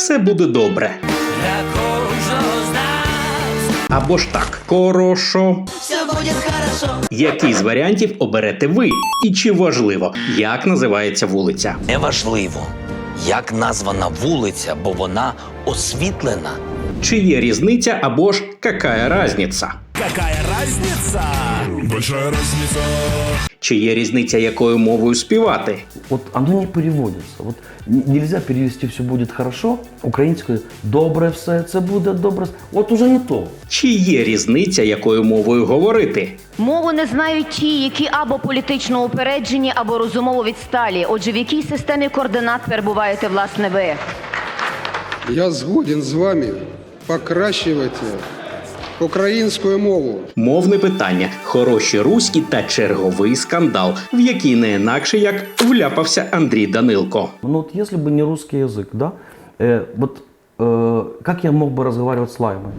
все буде добре. Або ж так, хорошо. Все будет хорошо. Який з варіантів оберете ви? І чи важливо, як називається вулиця? Неважливо, як названа вулиця, бо вона освітлена. Чи є різниця або ж какая разниця? Большая разница. Чи є різниця, якою мовою співати? Вот оно не переводится. Вот н- нельзя перевести все будет хорошо. Українською добре все це буде добре. От уже не то. Чи є різниця, якою мовою говорити? Мову не знають ті, які або політично упереджені, або розумово відсталі. Отже, в якій системі координат перебуваєте власне ви? Я згоден з вами покращувати українську мову. Мовне питання, хороші руські та черговий скандал, в який не інакше як вляпався Андрій Данилко. Ну вот если бы не русский язык, да, э, вот э, как я мог бы разговаривать с лаймой?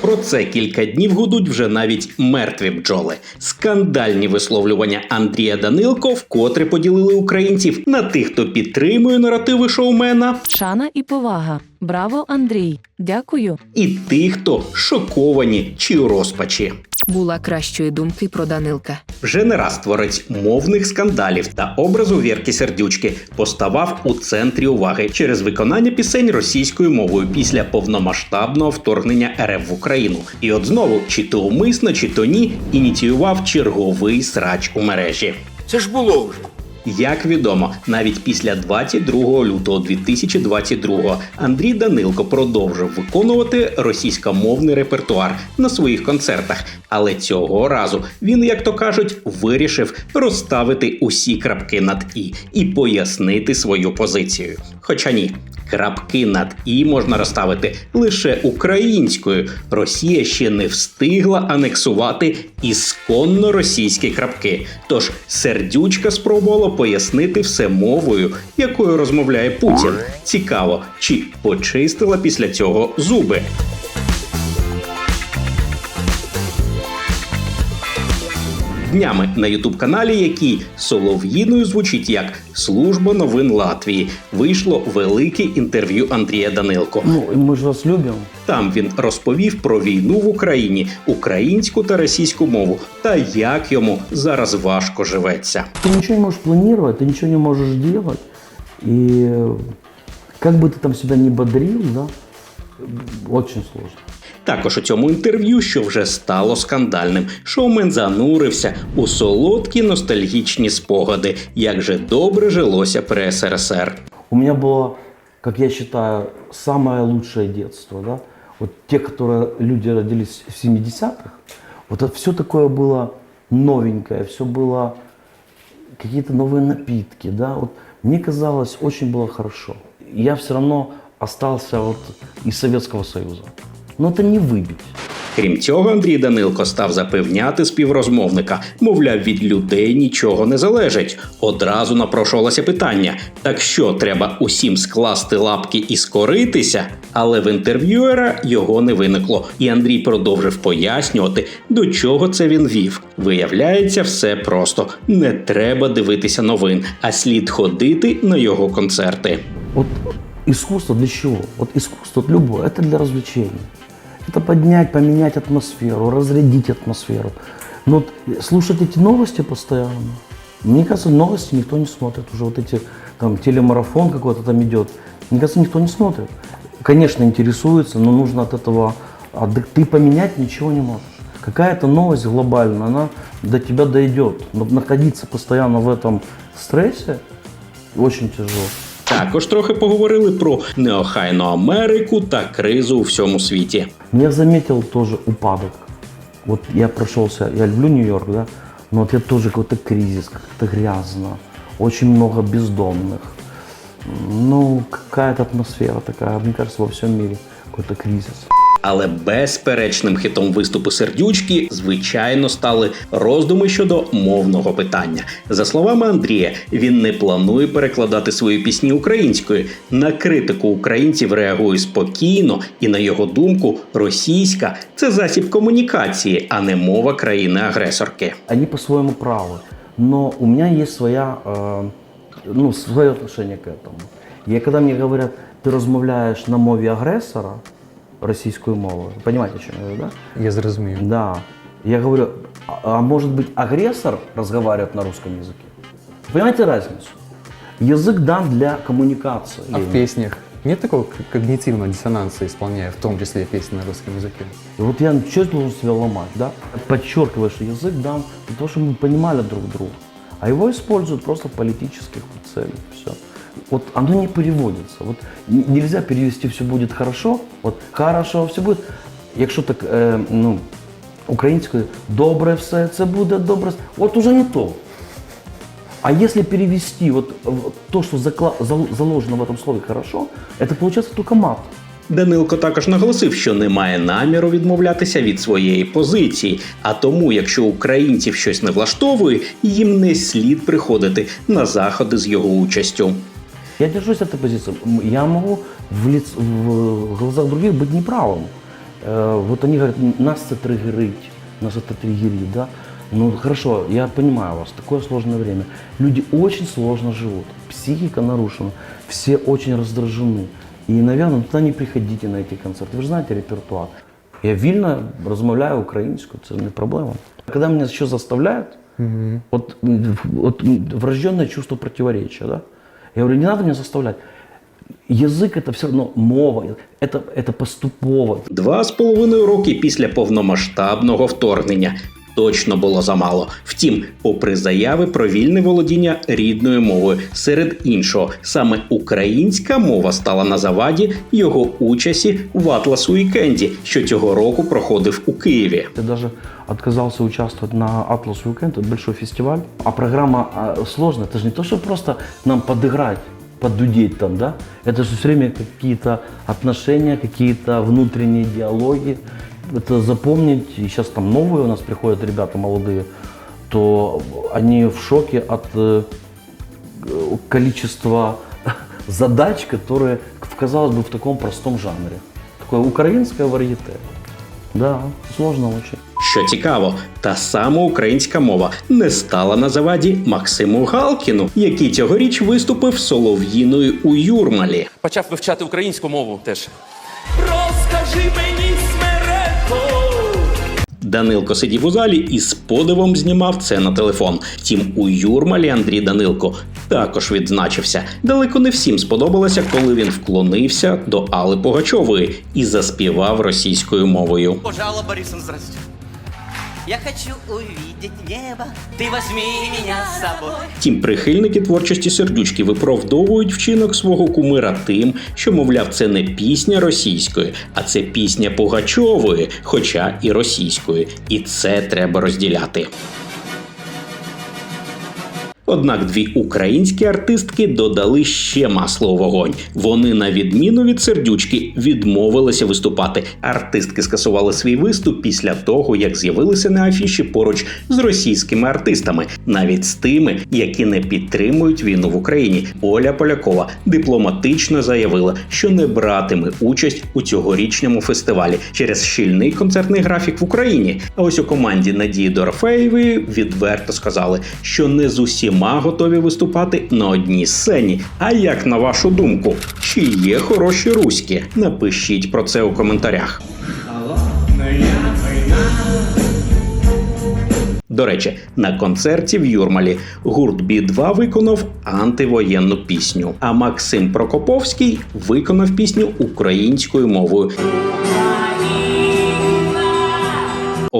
Про це кілька днів гудуть вже навіть мертві бджоли. Скандальні висловлювання Андрія Данилко вкотре поділили українців на тих, хто підтримує наративи шоумена, Шана і повага. Браво, Андрій. Дякую. і тих, хто шоковані чи у розпачі. Була кращої думки про Данилка. Вже не раз творець мовних скандалів та образу Вірки Сердючки поставав у центрі уваги через виконання пісень російською мовою після повномасштабного вторгнення РФ в Україну. І от знову, чи то умисно, чи то ні, ініціював черговий срач у мережі. Це ж було вже. Як відомо, навіть після 22 лютого 2022 Андрій Данилко продовжив виконувати російськомовний репертуар на своїх концертах, але цього разу він, як то кажуть, вирішив розставити усі крапки над і і пояснити свою позицію. Хоча ні. Крапки над і можна розставити лише українською. Росія ще не встигла анексувати ісконно російські крапки. Тож сердючка спробувала пояснити все мовою, якою розмовляє Путін. Цікаво, чи почистила після цього зуби. Днями на ютуб-каналі, який солов'їною звучить як Служба новин Латвії, вийшло велике інтерв'ю Андрія Данилко. Ну, и мы же вас любим. Там він розповів про війну в Україні, українську та російську мову, та як йому зараз важко живеться. Ты ничего не можешь планировать, ты ничего не можешь делать. И э, как бы ты там себя не бодрил, да, очень сложно. Також у цьому інтерв'ю, що вже стало скандальним, шоумен занурився у солодкі ностальгічні спогади, як же добре жилося при СРСР. У меня было, как я считаю, самое лучшее детство, да. Вот те, которые люди родились в 70-х, вот это все такое было новенькое, все было какие-то новые напитки, да. Вот мне казалось, очень было хорошо. Я все равно остался вот из Советского Союза. Но это не выбить. Крім цього, Андрій Данилко став запевняти співрозмовника, мовляв, від людей нічого не залежить. Одразу напрошувалося питання: так що треба усім скласти лапки і скоритися? Але в інтерв'юера його не виникло, і Андрій продовжив пояснювати, до чого це він вів. Виявляється, все просто не треба дивитися новин, а слід ходити на його концерти. Вот искусство для чего? Вот искусство вот любое, это для развлечения. Это поднять, поменять атмосферу, разрядить атмосферу. Но вот слушать эти новости постоянно, мне кажется, новости никто не смотрит. Уже вот эти, там, телемарафон какой-то там идет, мне кажется, никто не смотрит. Конечно, интересуется, но нужно от этого, а ты поменять ничего не можешь. Какая-то новость глобальная, она до тебя дойдет. Но находиться постоянно в этом стрессе очень тяжело. Також трохи поговорили про неохайну Америку та кризу у всьому світі. Я замітив теж упадок. От я пройшовся, я люблю Нью-Йорк, да, но от я теж какой-то кризис, как-то грязно, очень много бездомних. Ну, какая-то атмосфера такая, мне кажется, во всем мире какой-то кризис. Але безперечним хитом виступу сердючки, звичайно, стали роздуми щодо мовного питання. За словами Андрія, він не планує перекладати свої пісні українською. На критику українців реагує спокійно, і на його думку, російська це засіб комунікації, а не мова країни-агресорки. Они по-своему правы, но у меня есть своя, э, ну, свое отношение к этому. И когда мне говорят, ти розмовляєш на мові агресора Російською мовою. Понимаете, о чем я говорю, да? Я зрозумів. Да. Я говорю, а, а может быть агрессор разговаривает на русском языке? Понимаете разницу? Язык дан для коммуникации. А в песнях нет такого когнитивного диссонанса, исполняя в том числе песни на русском языке? И вот я что должен себя ломать, да? Подчеркиваю, что язык дан для того, чтобы мы понимали друг друга. А его используют просто в политических целях. Все. Вот оно не переводится. Вот нельзя перевести все будет хорошо. Вот хорошо, все будет. Якщо так, е, ну, українською, добре все, це буде добре. Вот уже не то. А если перевести вот то, что заложено в этом слове хорошо, это получается только мат. Данилко також наголосив, що не має наміру відмовлятися від своєї позиції. А тому, якщо українців щось не влаштовує, їм не слід приходити на заходи з його участю. Я держусь этой позиции. М, Я могу в, лиц- в глазах других быть неправым. Э, Вот они говорят, «М, нас это триггерить, нас это триггерит, да? Ну хорошо, я понимаю вас, такое сложное время. Люди очень сложно живут, психика нарушена, все очень раздражены. И, наверное, туда не приходите на эти концерты. Вы же знаете репертуар. Я вільно розмовляю українською, це не проблема. Когда меня еще заставляют, вот, м, вот м, врожденное чувство противоречия, да? Я говорю, не надо меня заставлять. Язык это все равно мова, это, это поступово. Два з половиною роки після повномасштабного вторгнення. Точно було замало. Втім, попри заяви про вільне володіння рідною мовою, серед іншого, саме українська мова стала на заваді його участі в Атлас Уікенді, що цього року проходив у Києві. Я даже отказался участвовать на Atlas Weekend, это большой фестиваль. А программа а, сложная, это же не то, что просто нам подыграть, подудеть там, да? Это же все время какие-то отношения, какие-то внутренние диалоги. Это запомнить, и сейчас там новые у нас приходят ребята молодые, то они в шоке от э, количества задач, которые, казалось бы, в таком простом жанре. Такое украинское варьете. Да, сложно очень. Що цікаво, та сама українська мова не стала на заваді Максиму Галкіну, який цьогоріч виступив солов'їною у Юрмалі. почав вивчати українську мову теж. Розкажи мені смереко. Данилко сидів у залі і з подивом знімав це на телефон. Втім, у Юрмалі Андрій Данилко також відзначився. Далеко не всім сподобалося, коли він вклонився до Алли Пугачової і заспівав російською мовою. Пожала Борисом, здрасте. Я хочу увидеть небо, Ти возьми меня з собою. Тім прихильники творчості сердючки виправдовують вчинок свого кумира тим, що, мовляв, це не пісня російської, а це пісня Пугачової, хоча і російської. І це треба розділяти. Однак дві українські артистки додали ще масло у вогонь. Вони, на відміну від сердючки, відмовилися виступати. Артистки скасували свій виступ після того, як з'явилися на афіші поруч з російськими артистами, навіть з тими, які не підтримують війну в Україні. Оля Полякова дипломатично заявила, що не братиме участь у цьогорічному фестивалі через щільний концертний графік в Україні. А ось у команді Надії Дорофеєвої відверто сказали, що не з усіма готові виступати на одній сцені. А як на вашу думку, чи є хороші руські? Напишіть про це у коментарях. До речі, на концерті в Юрмалі гурт Бі-2 виконав антивоєнну пісню, а Максим Прокоповський виконав пісню українською мовою.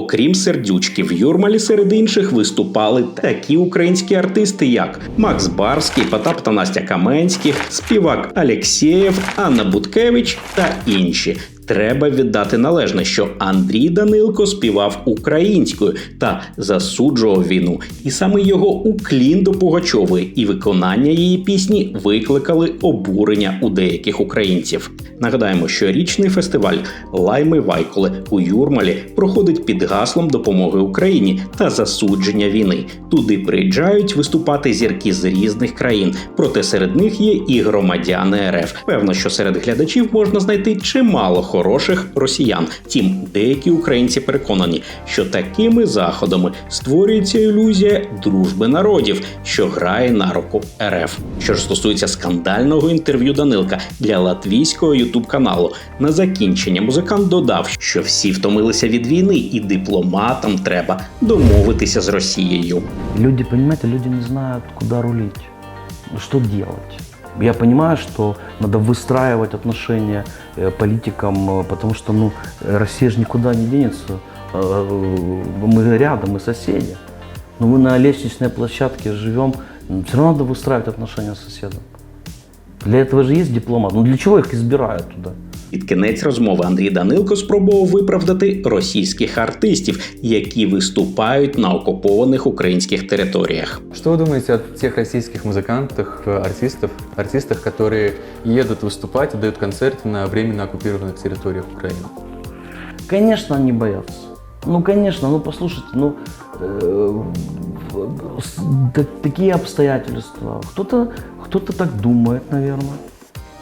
Окрім сердючки, в Юрмалі серед інших виступали такі українські артисти, як Макс Барський, Потап та Настя Каменських, співак Алєксєєв, Анна Буткевич та інші. Треба віддати належне, що Андрій Данилко співав українською та засуджував війну, і саме його уклін до Пугачової і виконання її пісні викликали обурення у деяких українців. Нагадаємо, що річний фестиваль Лайми Вайколе у Юрмалі проходить під гаслом допомоги Україні та засудження війни. Туди приїжджають виступати зірки з різних країн, проте серед них є і громадяни РФ. Певно, що серед глядачів можна знайти чимало хороших росіян. Втім, деякі українці переконані, що такими заходами створюється ілюзія дружби народів, що грає на руку РФ. Що ж стосується скандального інтерв'ю Данилка для латвійського ютуб каналу, на закінчення музикант додав, що всі втомилися від війни, і дипломатам треба домовитися з Росією. Люди, понимаете, люди не знают, куда рулить, что делать. Я понимаю, что надо выстраивать отношения э, политикам, э, потому что ну, э, Россия же никуда не денется. Э, Мы рядом, мы соседи. Но мы на лестничной площадке живем. Все равно надо выстраивать отношения с соседом. Для этого же есть дипломат. Ну для чего их избирают туда? Під кінець розмови Андрій Данилко спробував виправдати російських артистів, які виступають на окупованих українських територіях. Что вы думаете о тех российских музыкантах, э, артистов, артистах, которые едут выступать и дают концерты на временно оккупированных территориях Украины? Конечно, они боятся. Ну, конечно, ну послушайте, ну э, с- та- такие обстоятельства. Кто-то кто-то так думает, наверное.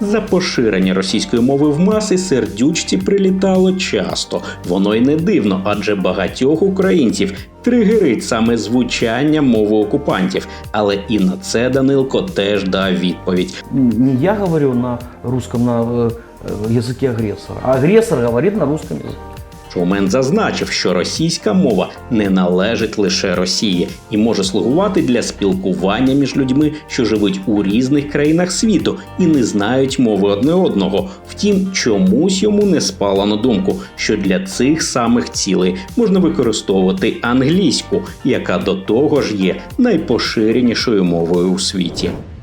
За поширення російської мови в маси сердючці прилітало часто. Воно й не дивно, адже багатьох українців тригерить саме звучання мови окупантів. Але і на це Данилко теж дав відповідь. Не я говорю на русском, на э, э, языке агрессора, а агрессор говорит на русском языке. Шоумен зазначив, що російська мова не належить лише Росії і може слугувати для спілкування між людьми, що живуть у різних країнах світу і не знають мови одне одного. Втім, чомусь йому не спало на думку, що для цих самих цілей можна використовувати англійську, яка до того ж є найпоширенішою мовою у світі.